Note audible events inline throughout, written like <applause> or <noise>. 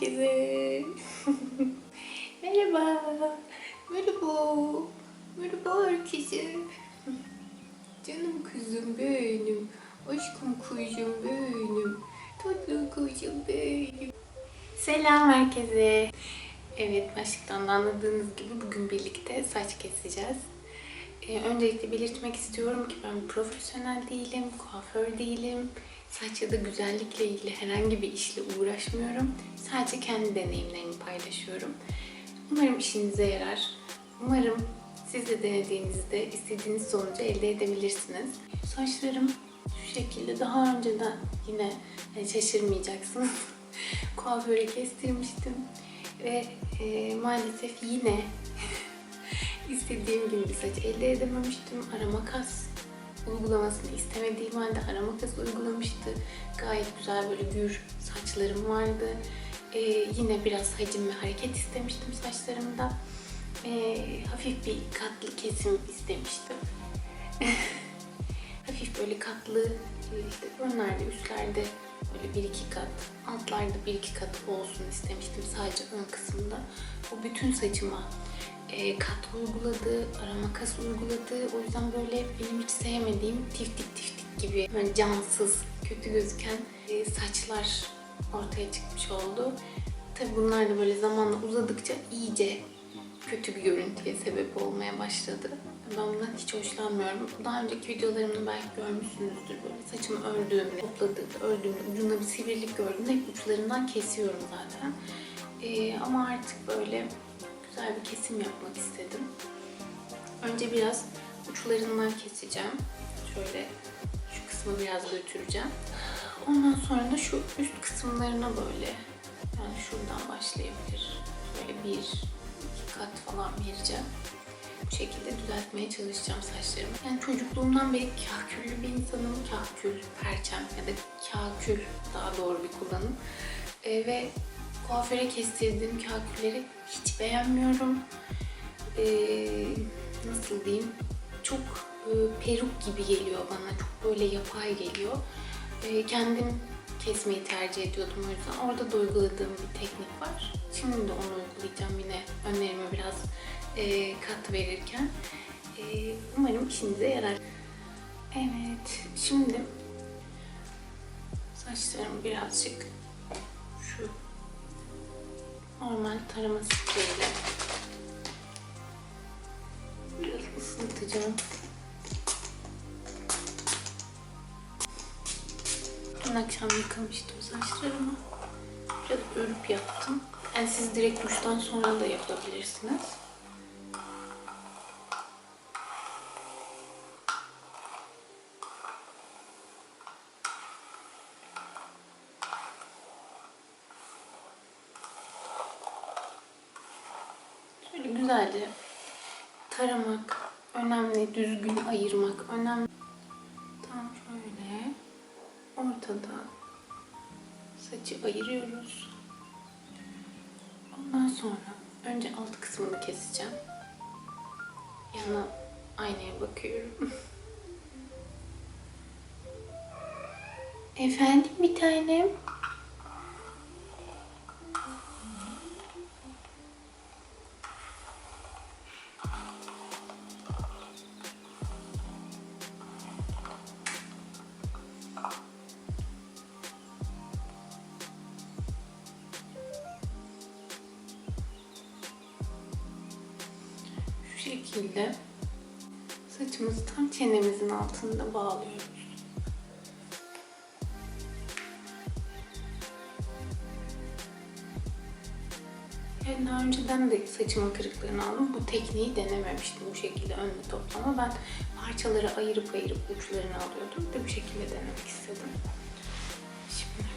herkese. <laughs> Merhaba. Merhaba. Merhaba herkese. Canım kızım benim. Aşkım kuzum benim. Tatlı kuzum benim. Selam herkese. Evet başlıktan da anladığınız gibi bugün birlikte saç keseceğiz. Ee, öncelikle belirtmek istiyorum ki ben profesyonel değilim, kuaför değilim. Saç ya da güzellikle ilgili herhangi bir işle uğraşmıyorum. Sadece kendi deneyimlerimi paylaşıyorum. Umarım işinize yarar. Umarım siz de denediğinizde istediğiniz sonucu elde edebilirsiniz. Saçlarım şu şekilde daha önceden yine yani şaşırmayacaksınız. <laughs> Kuaföre kestirmiştim. Ve e, maalesef yine <laughs> istediğim gibi bir saç elde edememiştim. Ara makas uygulamasını istemediğim halde ara makas uygulamıştı. Gayet güzel böyle gür saçlarım vardı. Ee, yine biraz hacim ve hareket istemiştim saçlarımda. Ee, hafif bir katlı kesim istemiştim. <laughs> hafif böyle katlı işte önlerde üstlerde böyle bir iki kat altlarda bir iki kat olsun istemiştim sadece ön kısımda. O bütün saçıma e, kat uyguladı, ara makas uyguladı. O yüzden böyle benim hiç sevmediğim tiftik tiftik gibi böyle cansız, kötü gözüken e, saçlar ortaya çıkmış oldu. Tabi bunlar da böyle zamanla uzadıkça iyice kötü bir görüntüye sebep olmaya başladı. Ben bundan hiç hoşlanmıyorum. Daha önceki videolarımda belki görmüşsünüzdür böyle saçımı ördüğümde, topladığımda, ördüğümde, ucunda bir sivrilik gördüğümde hep uçlarından kesiyorum zaten. Ee, ama artık böyle güzel bir kesim yapmak istedim. Önce biraz uçlarından keseceğim. Şöyle şu kısmı biraz götüreceğim. Ondan sonra da şu üst kısımlarına böyle yani şuradan başlayabilir. Böyle bir, iki kat falan vereceğim. Bu şekilde düzeltmeye çalışacağım saçlarımı. Yani çocukluğumdan beri kahküllü bir insanım. Kahkül, perçem ya da kahkül daha doğru bir kullanım. Ee, ve kuaföre kestirdiğim kahkülleri hiç beğenmiyorum. Ee, nasıl diyeyim? Çok e, peruk gibi geliyor bana. Çok böyle yapay geliyor. Ee, kendim kesmeyi tercih ediyordum o yüzden. Orada da uyguladığım bir teknik var. Şimdi de onu uygulayacağım yine önlerime biraz e, kat verirken. E, umarım işinize yarar. Evet, şimdi saçlarımı birazcık normal tarama spreyiyle biraz ıslatacağım. Dün akşam yıkamıştım saçlarımı. Biraz örüp yaptım. Yani siz direkt duştan sonra da yapabilirsiniz. Güzelce taramak önemli, düzgün ayırmak önemli. Tam şöyle ortada saçı ayırıyoruz. Ondan sonra önce alt kısmını keseceğim. Yana aynaya bakıyorum. <laughs> Efendim bir tanem. Yani daha önceden de saçımın kırıklarını aldım. Bu tekniği denememiştim bu şekilde önlü toplama. Ben parçaları ayırıp ayırıp uçlarını alıyordum. De bu şekilde denemek istedim. Şimdi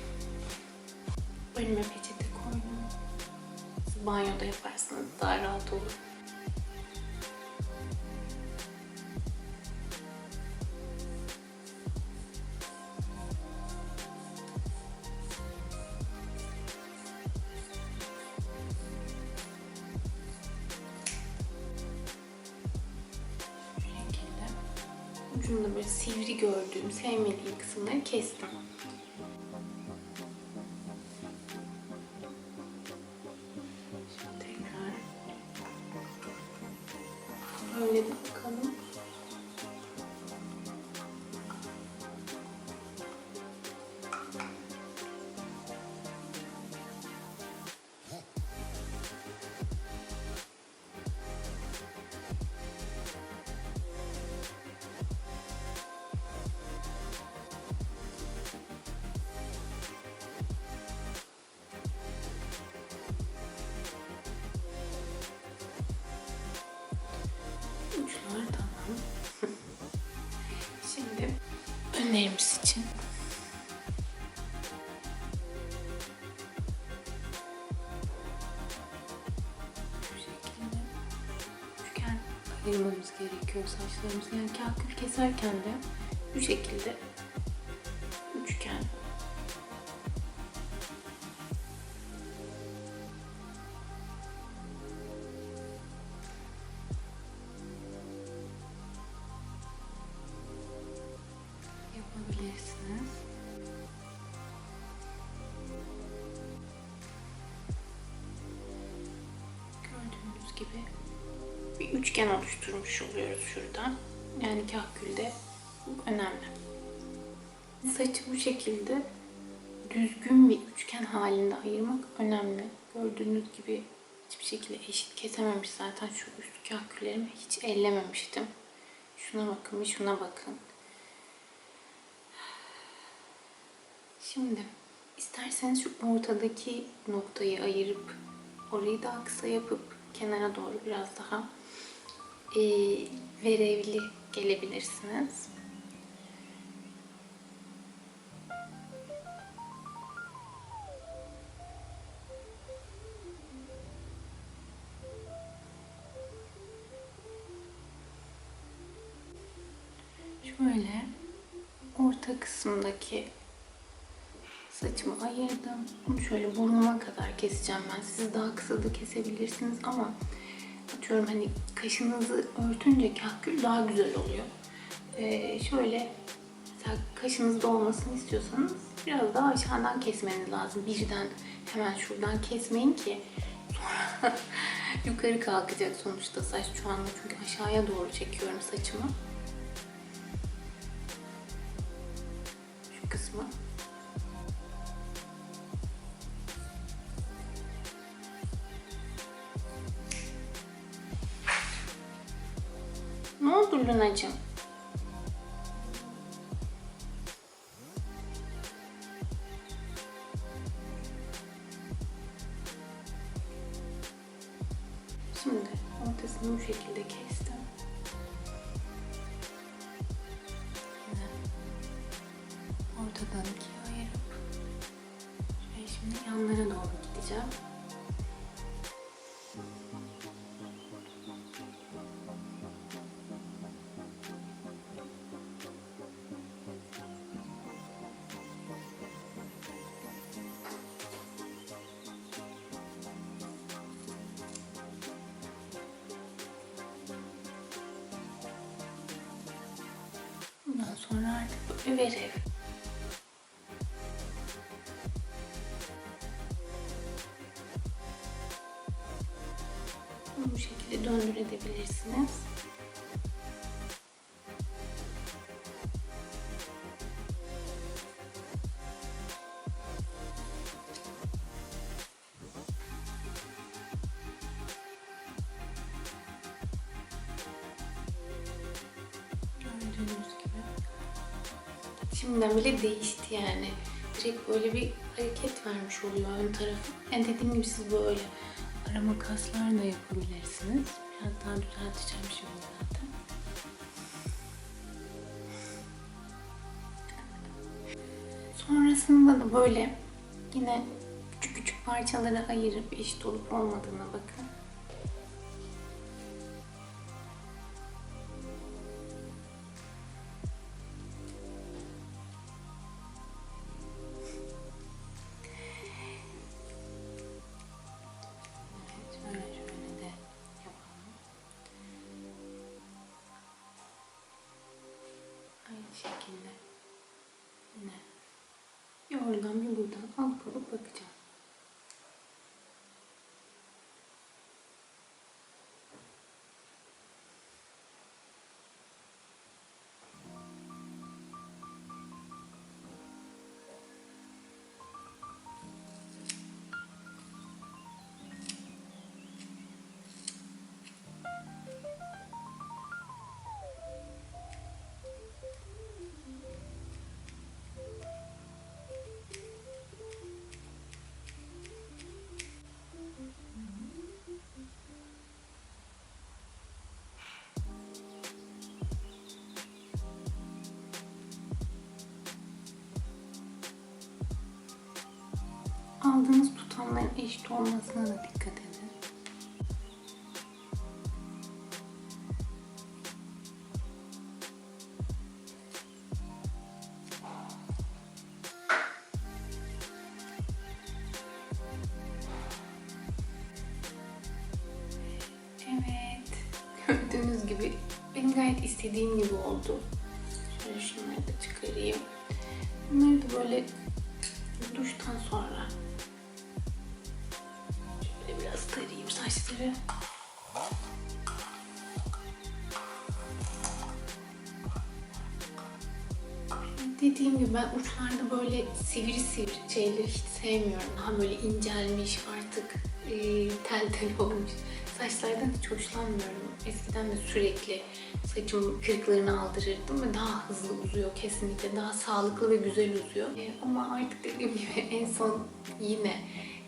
önüme peçete koydum. Banyoda yaparsınız daha rahat olur. Ucunda böyle sivri gördüğüm, sevmediğim kısımları kestim. Üçgenlerimiz için. Ayırmamız gerekiyor saçlarımızı. Yani kakül keserken de bu şekilde üçgen oluşturmuş oluyoruz şuradan. Yani kahkülde bu önemli. Saçı bu şekilde düzgün bir üçgen halinde ayırmak önemli. Gördüğünüz gibi hiçbir şekilde eşit kesememiş zaten şu üst kahküllerimi hiç ellememiştim. Şuna bakın bir şuna bakın. Şimdi isterseniz şu ortadaki noktayı ayırıp orayı daha kısa yapıp kenara doğru biraz daha e, verevli gelebilirsiniz. Şöyle orta kısımdaki saçımı ayırdım. Bunu şöyle burnuma kadar keseceğim ben. Siz daha kısa da kesebilirsiniz ama atıyorum hani kaşınızı örtünce kahkül daha güzel oluyor. Ee, şöyle mesela kaşınızda olmasını istiyorsanız biraz daha aşağıdan kesmeniz lazım. Birden hemen şuradan kesmeyin ki sonra <laughs> yukarı kalkacak sonuçta saç şu anda çünkü aşağıya doğru çekiyorum saçımı. Şu kısmı. Ne oldu Lunacığım? Şimdi ortasını bu şekilde kestim. Bundan sonra artık verev. Şimdiden bile değişti yani. Direkt böyle bir hareket vermiş oluyor ön tarafı. Yani dediğim gibi siz böyle arama kaslar da yapabilirsiniz. Biraz daha düzelteceğim şimdi zaten. Sonrasında da böyle yine küçük küçük parçalara ayırıp eşit olup olmadığına bakın. Aynı şekilde yine oradan bir buradan alıp alıp bakacağım. Tutamların eşit olmasına da dikkat edin. Evet. Gördüğünüz gibi benim gayet istediğim gibi oldu. Şöyle şunları da çıkarayım. Bunları da böyle saçları. Dediğim gibi ben uçlarda böyle sivri sivri şeyleri hiç sevmiyorum. Daha böyle incelmiş artık e, tel tel olmuş. Saçlardan hiç hoşlanmıyorum. Eskiden de sürekli saçım kırıklarını aldırırdım ve daha hızlı uzuyor kesinlikle. Daha sağlıklı ve güzel uzuyor. E, ama artık dediğim gibi <laughs> en son yine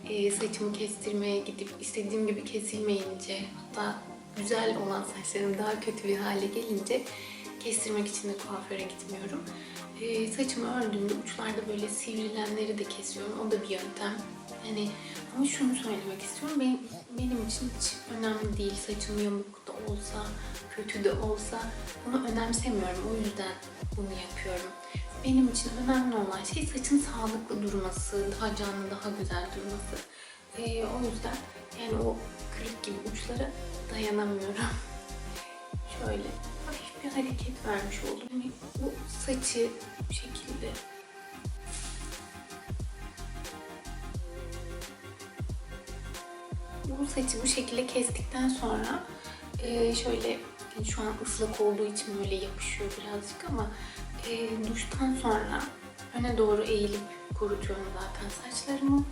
e, saçımı kestirmeye gidip istediğim gibi kesilmeyince hatta güzel olan saçlarım daha kötü bir hale gelince kestirmek için de kuaföre gitmiyorum. Ee, saçımı ördüğümde uçlarda böyle sivrilenleri de kesiyorum. O da bir yöntem. Yani ama şunu söylemek istiyorum. Benim, benim için hiç önemli değil. Saçım yamuk da olsa, kötü de olsa bunu önemsemiyorum. O yüzden bunu yapıyorum. Benim için önemli olan şey saçın sağlıklı durması, daha canlı, daha güzel durması. Ee, o yüzden yani o kırık gibi uçlara dayanamıyorum. Şöyle hafif bir hareket vermiş oldum. Yani bu saçı bu şekilde bu saçı bu şekilde kestikten sonra e, şöyle yani şu an ıslak olduğu için böyle yapışıyor birazcık ama e, duştan sonra öne doğru eğilip kurutuyorum zaten saçlarımı.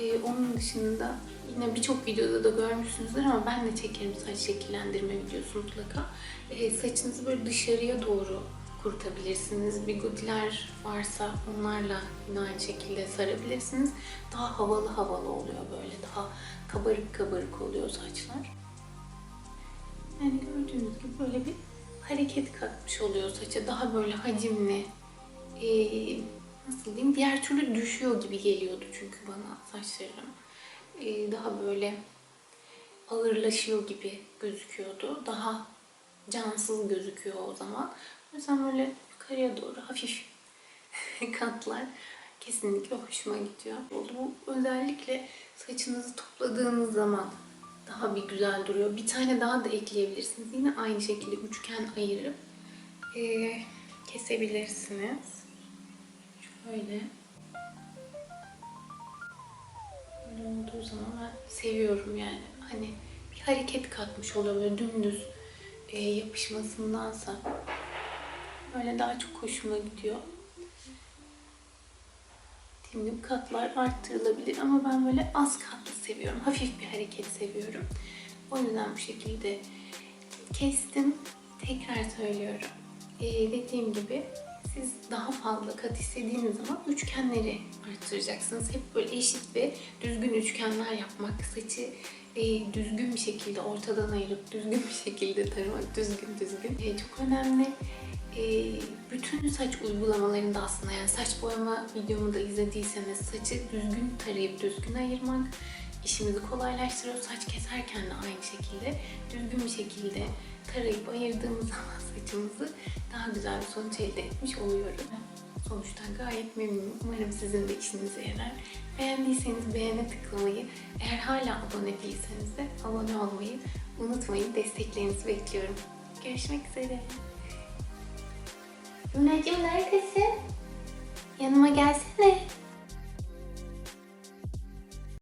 E, onun dışında yine birçok videoda da görmüşsünüzdür ama ben de çekerim saç şekillendirme videosu mutlaka. E, saçınızı böyle dışarıya doğru kurutabilirsiniz. Bigodiler varsa onlarla yine aynı şekilde sarabilirsiniz. Daha havalı havalı oluyor böyle. Daha kabarık kabarık oluyor saçlar. Yani gördüğünüz gibi böyle bir hareket katmış oluyor saça. Daha böyle hacimli. Ee, nasıl diyeyim? Diğer türlü düşüyor gibi geliyordu çünkü bana saçlarım. Ee, daha böyle ağırlaşıyor gibi gözüküyordu. Daha cansız gözüküyor o zaman. O yüzden böyle yukarıya doğru hafif <laughs> katlar kesinlikle hoşuma gidiyor. Bu özellikle saçınızı topladığınız zaman daha bir güzel duruyor. Bir tane daha da ekleyebilirsiniz. Yine aynı şekilde üçgen ayırıp eee, kesebilirsiniz. Şöyle. Böyle olduğu zaman ben seviyorum yani. Hani bir hareket katmış oluyor böyle dümdüz e, yapışmasındansa. Böyle daha çok hoşuma gidiyor. Dediğim gibi katlar arttırılabilir ama ben böyle az katlı seviyorum. Hafif bir hareket seviyorum. O yüzden bu şekilde kestim. Tekrar söylüyorum. Ee, dediğim gibi siz daha fazla kat istediğiniz zaman üçgenleri arttıracaksınız. Hep böyle eşit ve düzgün üçgenler yapmak, saçı e, düzgün bir şekilde ortadan ayırıp düzgün bir şekilde taramak, düzgün düzgün e, çok önemli. E, bütün saç uygulamalarında aslında yani saç boyama videomu da izlediyseniz saçı düzgün tarayıp düzgün ayırmak işimizi kolaylaştırıyor. Saç keserken de aynı şekilde düzgün bir şekilde tarayıp ayırdığımız <laughs> zaman saçımızı daha güzel bir sonuç elde etmiş oluyoruz. Sonuçtan gayet memnunum. Umarım sizin de işinize yarar. Beğendiyseniz beğene tıklamayı, eğer hala abone değilseniz de abone olmayı unutmayın. Desteklerinizi bekliyorum. Görüşmek üzere. Lunacığım neredesin? Yanıma gelsene.